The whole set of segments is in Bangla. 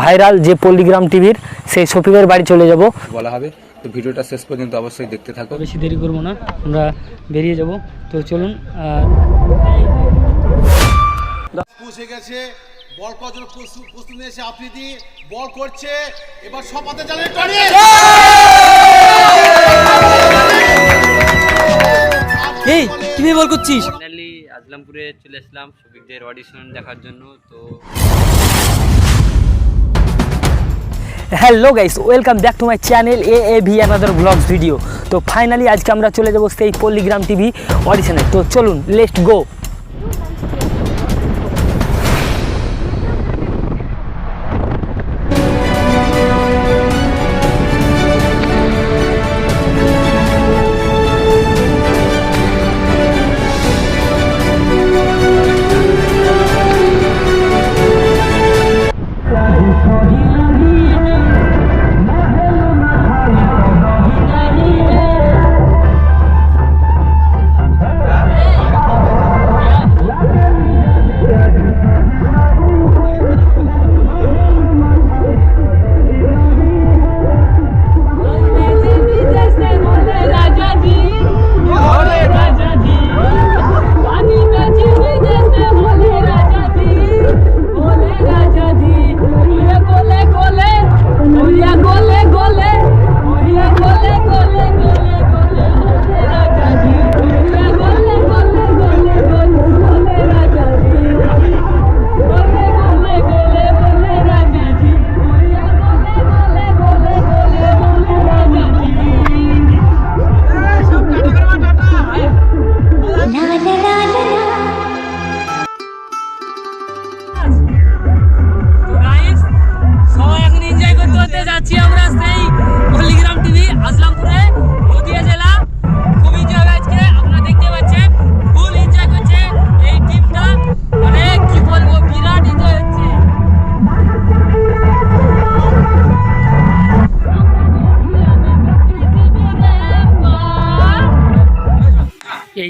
ভাইরাল যে পল্লিগ্রাম টিভির সেই শফিকের বাড়ি চলে যাব। বলা হবে। তো ভিডিওটা শেষ পর্যন্ত অবশ্যই দেখতে থাকো। বেশি দেরি করব না আমরা বেরিয়ে যাব। তো চলুন আর গেছে বল প্রস্তুত বল করছে এবার সপাতে জানে এই তুমি বল করছিস? ফাইনালি আজলামপুরে চলে আসলাম শফিকদের অডিশন দেখার জন্য, তো hello guys, welcome back to my channel A A V another blogs video তো ফাইনালি আজকে আমরা চলে যাব সেই পল্লিগ্রাম টিভি অডিশনে তো চলুন লেস্ট গো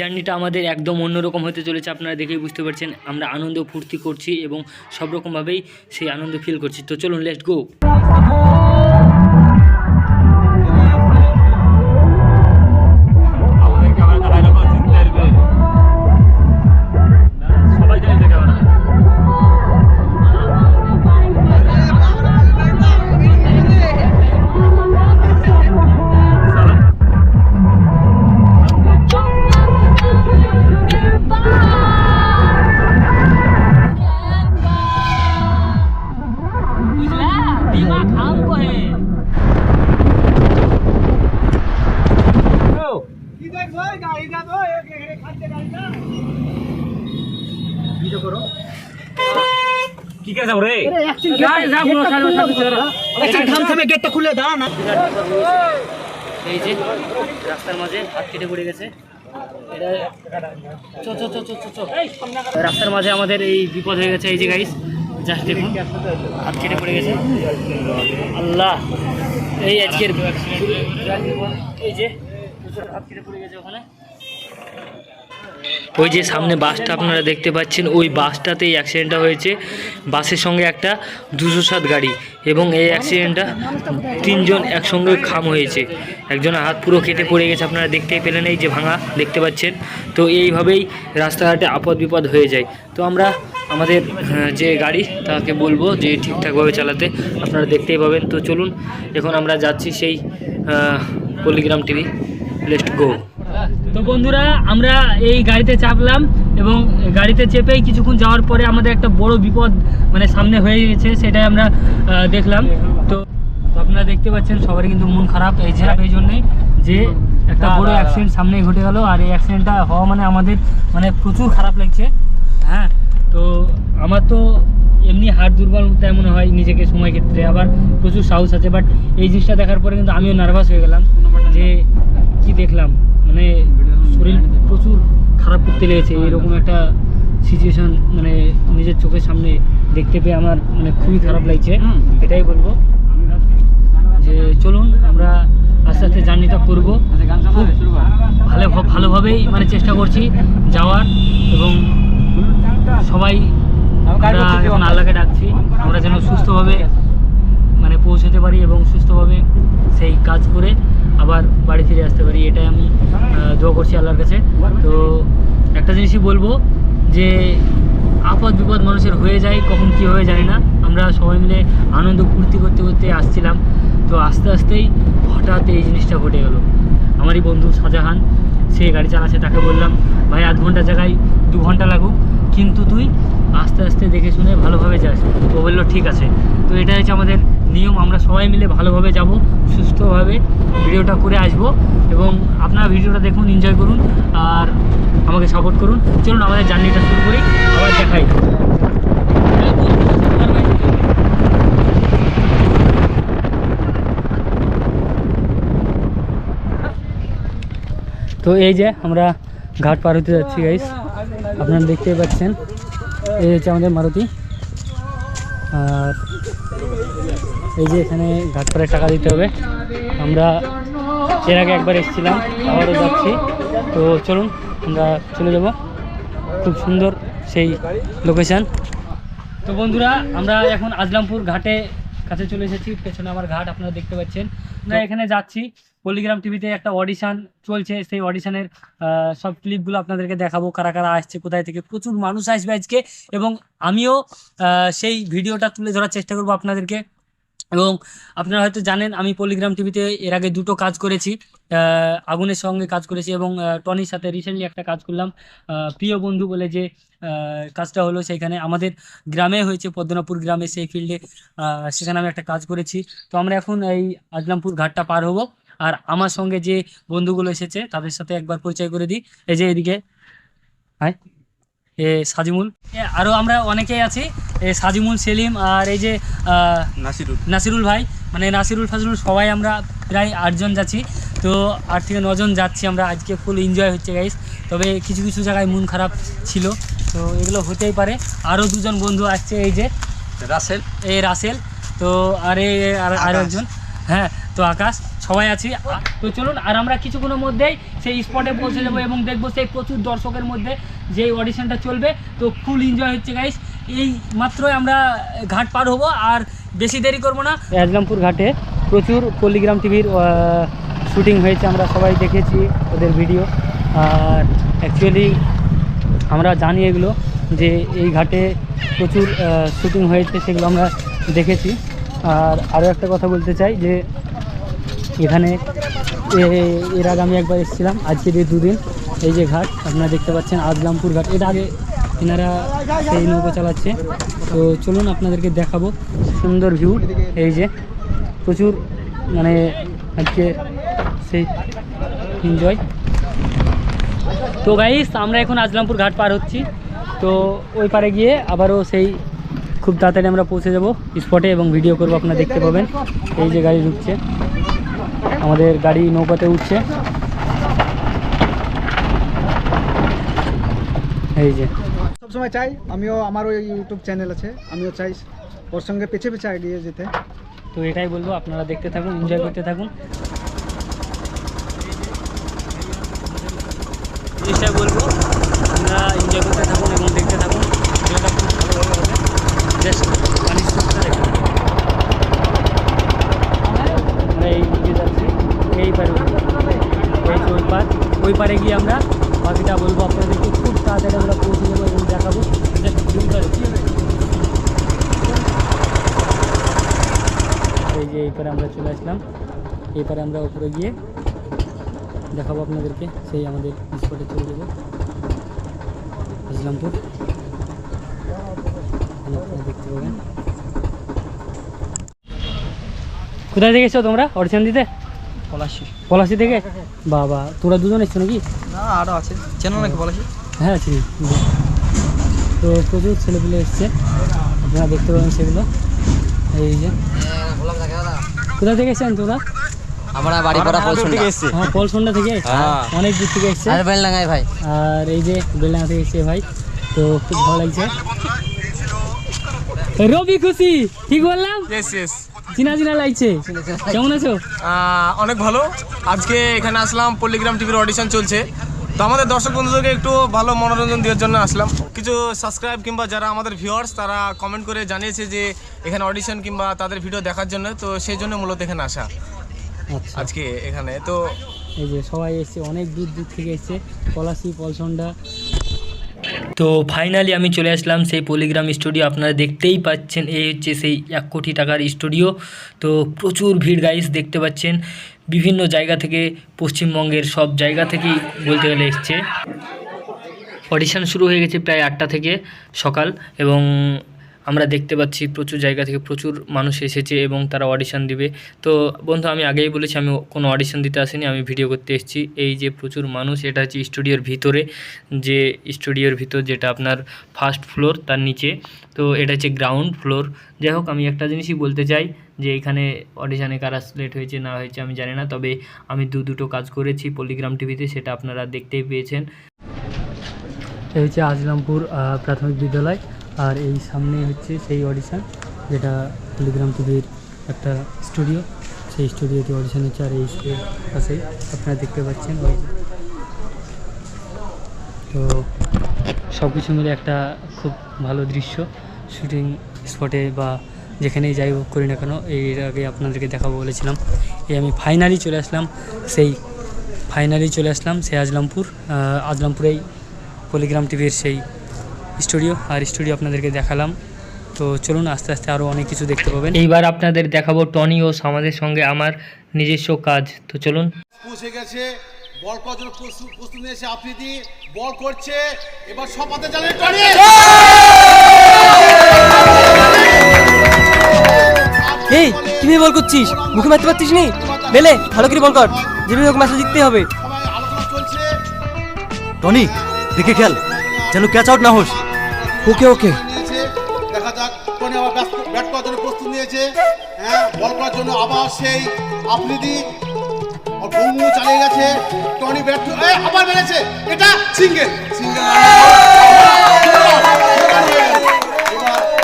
জার্নিটা আমাদের একদম অন্যরকম হতে চলেছে, আপনারা দেখেই বুঝতে পারছেন। আমরা আনন্দ ফুর্তি করছি এবং সব রকমভাবেই সেই আনন্দ ফিল করছি। তো চলুন লেটস গো এই যে রাস্তার মাঝে হাত কেটে পড়ে গেছে। রাস্তার মাঝে আমাদের এই বিপদ হয়ে গেছে এই যে গাইস জাস্ট দেখুন হাত কেটে পড়ে গেছে। আল্লাহ এই আজকের এই যে হাত কেটে পড়ে গেছে ওখানে। ওই যে সামনে বাসটা আপনারা দেখতে পাচ্ছেন, ওই বাসটাতেই অ্যাক্সিডেন্টটা হয়েছে। বাসের সঙ্গে একটা দুশো সাত গাড়ি এবং এই অ্যাক্সিডেন্টটা তিনজন একসঙ্গে খাম হয়েছে। একজনের হাত পুরো কেটে পড়ে গেছে, আপনারা দেখতেই পেলেন এই যে ভাঙা, দেখতে পাচ্ছেন। তো এইভাবেই রাস্তাঘাটে আপদ বিপদ হয়ে যায়। তো আমরা আমাদের যে গাড়ি, তাকে বলব যে ঠিকঠাকভাবে চালাতে, আপনারা দেখতেই পাবেন। তো চলুন, এখন আমরা যাচ্ছি সেই পল্লিগ্রাম টিভি লেস্ট গো। তো বন্ধুরা আমরা এই গাড়িতে চাপলাম এবং গাড়িতে চেপেই কিছুক্ষণ যাওয়ার পরে আমাদের একটা বড় বিপদ মানে সামনে হয়ে গেছে সেটাই আমরা দেখলাম। তো আপনারা দেখতে পাচ্ছেন সবারই কিন্তু মন খারাপ এই যে এই জন্যই যে একটা বড় অ্যাক্সিডেন্ট সামনেই ঘটে গেল আর এই অ্যাক্সিডেন্টটা হওয়া মানে আমাদের মানে প্রচুর খারাপ লাগছে হ্যাঁ? তো আমার তো এমনি হাড় দুর্বল তাই মনে হয় নিজেকে সময় ক্ষেত্রে আবার প্রচুর সাহস আছে বাট এই জিনিসটা দেখার পরে কিন্তু আমিও নার্ভাস হয়ে গেলাম যে কি দেখলাম। মানে শরীর প্রচুর খারাপ করতে লেগেছে। এরকম একটা সিচুয়েশন মানে নিজের চোখের সামনে দেখতে পেয়ে আমার মানে খুবই খারাপ লাগছে। এটাই বলব। যে চলুন আমরা আস্তে আস্তে জার্নিটা করব। খুব ভালো ভালোভাবেই মানে চেষ্টা করছি যাওয়ার এবং সবাই আমরা এখন আল্লাহকে ডাকছি। আমরা যেন সুস্থভাবে মানে পৌঁছাতে পারি এবং সুস্থভাবে সেই কাজ করে আবার বাড়ি ফিরে আসতে পারি, এটাই আমি দোয়া করছি আল্লাহর কাছে। তো একটা জিনিসই বলব যে, আপদ বিপদ মানুষের হয়ে যায়, কখন কী হয়ে জানি না। আমরা সবাই মিলে আনন্দ ফুর্তি করতে করতে আসছিলাম। তো আস্তে আস্তেই হঠাৎ এই জিনিসটা ঘটে গেল। আমারই বন্ধু শাহজাহান, সে গাড়ি চালাচ্ছে, তাকে বললাম, ভাই, আধ ঘণ্টা জায়গায় দু ঘণ্টা লাগুক, কিন্তু তুই আস্তে আস্তে দেখে শুনে ভালোভাবে যাস। ও বলল, ঠিক আছে। তো এটা হচ্ছে আমাদের নিয়ম আমরা সবাই মিলে ভালোভাবে যাব, সুস্থভাবে ভিডিওটা করে আসব এবং আপনারা ভিডিওটা দেখুন এনজয় করুন আর আমাকে সাপোর্ট করুন। চলুন, আমাদের জার্নিটা শুরু করি, আবার দেখাই। তো এই যে আমরা ঘাট পার হতে যাচ্ছি গাইস আপনারা দেখতেই পাচ্ছেন, এই হচ্ছে আমাদের মারুতি। আর এই যে এখানে ঘাটপাড়ে টাকা দিতে হবে। আমরা এর আগে একবার এসেছিলাম, আবারও যাচ্ছি। তো চলুন, আমরা চলে যাব। খুব সুন্দর সেই লোকেশান তো বন্ধুরা, আমরা এখন আজলামপুর ঘাটে কাছে চলে এসেছি পেছনে আমার ঘাট আপনারা দেখতে পাচ্ছেন। আমরা এখানে যাচ্ছি পলিগ্রাম টিভিতে একটা অডিশান চলছে সেই অডিশানের সব ক্লিপগুলো আপনাদেরকে দেখাবো কারা কারা আসছে কোথায় থেকে প্রচুর মানুষ আসবে আজকে। এবং আমিও সেই ভিডিওটা তুলে ধরার চেষ্টা করব আপনাদেরকে। এবং আপনারা হয়তো জানেন আমি পলিগ্রাম টিভিতে এর আগে দুটো কাজ করেছি। আগুনের সঙ্গে কাজ করেছি এবং টনির সাথে রিসেন্টলি একটা কাজ করলাম। প্রিয় বন্ধু বলে যে কাজটা হলো সেইখানে আমাদের গ্রামে হয়েছে পদ্মনাপুর গ্রামে সেই ফিল্ডে সেখানে আমি একটা কাজ করেছি। তো আমরা এখন এই আজলামপুর ঘাটটা পার হব। আর আমার সঙ্গে যে বন্ধুগুলো এসেছে তাদের সাথে একবার পরিচয় করে দিই। এই যে এদিকে হাই এ সাজিমুল। আরও আমরা অনেকেই আছি। এ সাজিমুল সেলিম আর এই যে নাসিরুল। নাসিরুল ভাই। মানে নাসিরুল ফাজরুল সবাই আমরা প্রায় আটজন যাচ্ছি। তো আট থেকে নজন যাচ্ছি আমরা। আজকে ফুল এনজয় হচ্ছে গাইস তবে কিছু কিছু জায়গায় মন খারাপ ছিল। তো এগুলো হতেই পারে। আরও দুজন বন্ধু আসছে এই যে। রাসেল। এই রাসেল। তো আর এই আর একজন হ্যাঁ তো আকাশ। সবাই আছি। তো চলুন আর আমরা কিছুক্ষণের মধ্যেই সেই স্পটে পৌঁছে যাব এবং দেখব সেই প্রচুর দর্শকের মধ্যে যে অডিশনটা চলবে। তো ফুল এনজয় হচ্ছে গাইস এই মাত্রই আমরা ঘাট পার হব। আর বেশি দেরি করব না। আজলামপুর ঘাটে প্রচুর পল্লিগ্রাম টিভির শুটিং হয়েছে, আমরা সবাই দেখেছি ওদের ভিডিও। আর অ্যাকচুয়ালি আমরা জানি এগুলো যে এই ঘাটে প্রচুর শুটিং হয়েছে সেগুলো আমরা দেখেছি। আর আরও একটা কথা বলতে চাই যে এখানে এর আগে আমি একবার এসেছিলাম, আজকে যে দুদিন, এই যে ঘাট, আপনারা দেখতে পাচ্ছেন আজলামপুর ঘাট। এর আগে এনারা সেই নৌকো চালাচ্ছে। তো চলুন আপনাদেরকে দেখাবো, সুন্দর ভিউ এই যে প্রচুর মানে আজকে সেই এনজয় তো গাইস আমরা এখন আজলামপুর ঘাট পার হচ্ছি। তো ওই পারে গিয়ে আবারও সেই খুব তাড়াতাড়ি আমরা পৌঁছে যাব স্পটে এবং ভিডিও করব আপনারা দেখতে পাবেন। এই যে গাড়ি ঢুকছে। আমাদের গাড়ি নৌকাতে উঠছে। এই যে। সবসময় চাই আমিও আমারও ইউটিউব চ্যানেল আছে আমিও চাই ওর সঙ্গে পেছে পেছে এগিয়ে যেতে। তো এটাই বলব আপনারা দেখতে থাকুন এনজয় করতে থাকুন। জিনিসটাই বলব আপনারা এনজয় করতে থাকুন, এবং দেখতে থাকুন। ভিডিওটা খুব ভালোভাবে। হবে জাস্ট পানির স্রোতটা দেখুন আমরা এই দিকে যাচ্ছি। এই পারে এই যে ওই পার। ওই পারে গিয়ে আমরা বাকিটা বলব আপনাদেরকে। খুব তাড়াতাড়ি আমরা পৌঁছে যাব এবং দেখাবো। জাস্ট ভিউটা দেখুন। এই যে এই পারে আমরা চলে আসলাম। এই পারে আমরা উপরে গিয়ে দেখাবো আপনাদেরকে। সেই আমাদের স্পটে চলে যাব ইসলামপুর। দেখতে পাবেন। কোথায় থেকে এসছো তোমরা? অডিশন দিতে? পলাশি। পলাশি থেকে? বাবা তোরা দুজন এসছো নাকি? না আরও আছে। চেনো নাকি পলাশি? হ্যাঁ চিনি। তো প্রচুর ছেলেপিলে এসছে। আপনারা দেখতে পাবেন সেগুলো। এই যে। কোথা থেকে এসছেন তোরা? আমরা বাড়ি করা পছন্দ হ্যাঁ পলসন্ডা থেকে অনেক দূর থেকে এসছে। আর বেলডাঙ্গায় ভাই। আর এই যে বেলডাঙ্গা থেকে এসছে ভাই তো খুব ভালো লাগছে। রবি খুশি ঠিক বললাম? ইয়েস ইয়েস চিনা চিনা লাগছে। কেমন আছো? অনেক ভালো। আজকে এখানে আসলাম পল্লিগ্রাম টিভির অডিশন চলছে। তো আমাদের দর্শক বন্ধুদেরকে একটু ভালো মনোরঞ্জন দেওয়ার জন্য আসলাম। কিছু সাবস্ক্রাইব কিংবা যারা আমাদের ভিউয়ার্স তারা কমেন্ট করে জানিয়েছে যে এখানে অডিশন কিংবা তাদের ভিডিও দেখার জন্য। তো সেই জন্য মূলত এখানে আসা। আজকে এখানে তো এই যে সবাই এসছে অনেক দূর দূর থেকে এসছে পলাশি পলসন্ডা। তো ফাইনালি আমি চলে আসলাম সেই পলিগ্রাম স্টুডিও আপনারা দেখতেই পাচ্ছেন এই হচ্ছে সেই এক কোটি টাকার স্টুডিও তো প্রচুর ভিড় গাইস দেখতে পাচ্ছেন বিভিন্ন জায়গা থেকে পশ্চিমবঙ্গের সব জায়গা থেকেই বলতে গেলে এসছে। অডিশন শুরু হয়ে গেছে প্রায় আটটা থেকে সকাল এবং আমরা দেখতে পাচ্ছি প্রচুর জায়গা থেকে প্রচুর মানুষ এসেছে এবং তারা অডিশন দিবে। তো বন্ধু, আমি আগেই বলেছি, আমি কোনো অডিশন দিতে আসিনি, আমি ভিডিও করতে এসেছি। এই যে প্রচুর মানুষ, এটা হচ্ছে স্টুডিওর ভিতরে, যে স্টুডিওর ভিতর যেটা আপনার ফার্স্ট ফ্লোর তার নিচে। তো এটা হচ্ছে গ্রাউন্ড ফ্লোর যাই হোক, আমি একটা জিনিসই বলতে চাই, যে এখানে অডিশানে কারা সিলেক্ট হয়েছে, না হয়েছে, আমি জানি না। তবে আমি দু দুটো কাজ করেছি পলিগ্রাম টিভিতে সেটা আপনারা দেখতেই পেয়েছেন। এই হচ্ছে আজলামপুর প্রাথমিক বিদ্যালয়। আর এই সামনে হচ্ছে সেই অডিশন যেটা টেলিগ্রাম টিভির একটা স্টুডিও সেই স্টুডিওতে অডিশন হচ্ছে আর এই পাশেই আপনারা দেখতে পাচ্ছেন ওই তো সব কিছু মিলে একটা খুব ভালো দৃশ্য। শুটিং স্পটে বা যেখানেই যাই হোক করি না কেন, এর আগে আপনাদেরকে দেখাবো বলেছিলাম। এই আমি ফাইনালি চলে আসলাম, সেই ফাইনালি চলে আসলাম, সেই আজলামপুর আজলামপুরেই পলিগ্রাম টিভির সেই স্টুডিও আর স্টুডিও আপনাদেরকে দেখালাম। তো চলুন আস্তে আস্তে আরও অনেক কিছু দেখতে পাবেন। এইবার আপনাদের দেখাবো টনি ও আমাদের সঙ্গে আমার নিজস্ব কাজ। তো চলুন। পৌঁছে গেছে বল করার প্রস্তুত প্রস্তুত নিয়েছে আফ্রিদি। বল করছে এবার সপাতে জানেন টনি। এই কীভাবে বল করছিস? মুখে মারতে পারছিস নি? ভালো করে বল কর। যেভাবে হোক ম্যাচটা জিততে হবে। টনি দেখে খেল যেন ক্যাচ আউট না হোস। ওকে ওকে। দেখা যাক টনি আবার ব্যাট করার জন্য প্রস্তুত নিয়েছে। হ্যাঁ বল করার জন্য আবার সেই আফ্রিদি। ভঙ্গু চালিয়ে গেছে। টনি ব্যাট এ আবার মেরেছে। এটা সিঙ্গেল। সিঙ্গেল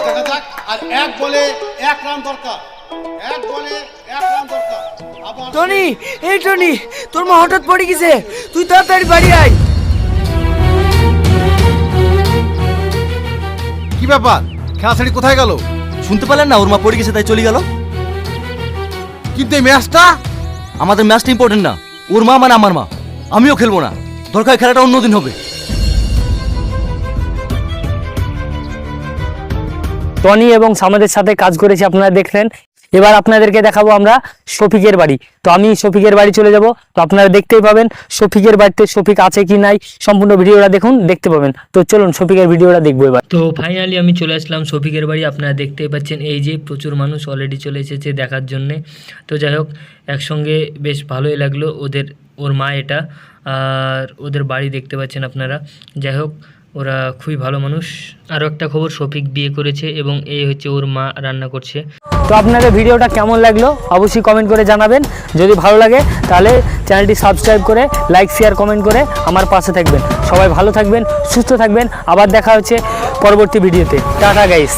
দেখা যাক। আর এক বলে এক রান দরকার। এক বলে এক রান দরকার। আবার টনি এই টনি তোর মা হঠাৎ পড়ে গেছে। তুই তাড়াতাড়ি বাড়ি আয়। কি ব্যাপার? খেলা ছেড়ে কোথায় গেল? শুনতে পারলেন না ওর মা পড়ে গেছে তাই চলে গেল। কিন্তু এই ম্যাচটা? আমাদের ম্যাচটা ইম্পর্টেন্ট না। ওর মা মানে আমার মা। আমিও খেলব না। দরকার খেলাটা অন্যদিন হবে। টনি এবং সামাদের সাথে কাজ করেছি আপনারা দেখলেন। এবার আপনাদেরকে দেখাবো আমরা শফিকের বাড়ি। তো আমি শফিকের বাড়ি চলে যাব। তো আপনারা দেখতেই পাবেন শফিকের বাড়িতে শফিক আছে কি নাই। সম্পূর্ণ ভিডিওটা দেখুন, দেখতে পাবেন। তো চলুন শফিকের ভিডিওটা দেখব এবার। তো ফাইনালি আমি চলে আসলাম শফিকের বাড়ি। আপনারা দেখতেই পাচ্ছেন এই যে প্রচুর মানুষ অলরেডি চলে এসেছে দেখার জন্যে। তো যাই হোক, একসঙ্গে বেশ ভালোই লাগল ওদের, ওর মা এটা, আর ওদের বাড়ি দেখতে পাচ্ছেন আপনারা। যাই হোক, ওরা খুবই ভালো মানুষ। আরও একটা খবর, শফিক বিয়ে করেছে এবং এই হচ্ছে ওর মা রান্না করছে। তো আপনাদের ভিডিওটা কেমন লাগল অবশ্যই কমেন্ট করে জানাবেন। যদি ভালো লাগে, তাহলে চ্যানেলটি সাবস্ক্রাইব করে লাইক শেয়ার কমেন্ট করে আমার পাশে থাকবেন। সবাই ভালো থাকবেন, সুস্থ থাকবেন। আবার দেখা হচ্ছে পরবর্তী ভিডিওতে। Tata guys